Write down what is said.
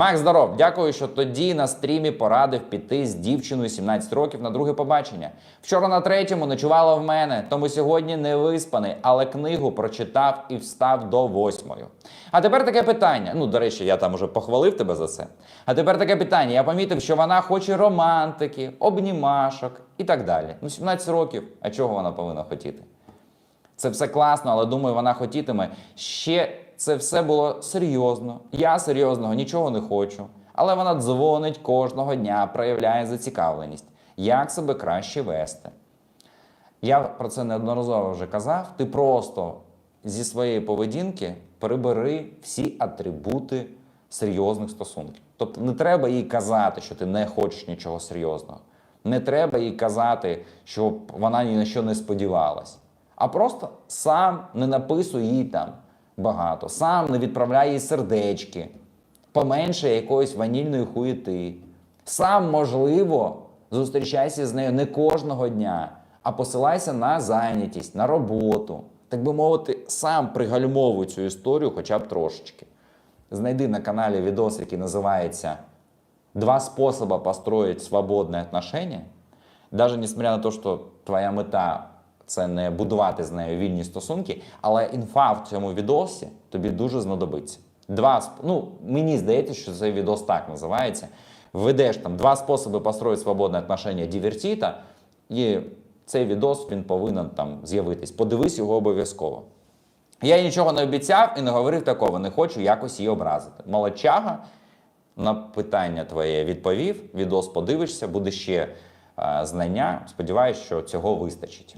Макс, здоров, дякую, що тоді на стрімі порадив піти з дівчиною 17 років на друге побачення. Вчора на третьому ночувала в мене, тому сьогодні не виспаний, але книгу прочитав і встав до восьмої. А тепер таке питання. Ну, до речі, я там уже похвалив тебе за це. А тепер таке питання. Я помітив, що вона хоче романтики, обнімашок і так далі. Ну, 17 років. А чого вона повинна хотіти? Це все класно, але думаю, вона хотітиме. Ще це все було серйозно. Я серйозного нічого не хочу. Але вона дзвонить кожного дня, проявляє зацікавленість, як себе краще вести. Я про це неодноразово вже казав. Ти просто зі своєї поведінки прибери всі атрибути серйозних стосунків. Тобто не треба їй казати, що ти не хочеш нічого серйозного. Не треба їй казати, щоб вона ні на що не сподівалась. А просто сам не написуй їй там багато, сам не відправляй їй сердечки, поменше якоїсь ванільної хуєти. Сам, можливо, зустрічайся з нею не кожного дня, а посилайся на зайнятість, на роботу. Так би мовити, сам пригальмовуй цю історію хоча б трошечки. Знайди на каналі відос, який називається «Два способа построить свободне отношення». Даже несмотря на те, що твоя мета це не будувати з нею вільні стосунки, але інфа в цьому відосі тобі дуже знадобиться. Два ну, мені здається, що цей відос так називається. Введеш там два способи построїти свободне отношення дивертіта, і цей відос він повинен там з'явитись. Подивись його обов'язково. Я нічого не обіцяв і не говорив такого, не хочу якось її образити. Молодчага на питання твоє відповів, відос подивишся, буде ще е, знання. Сподіваюсь, що цього вистачить.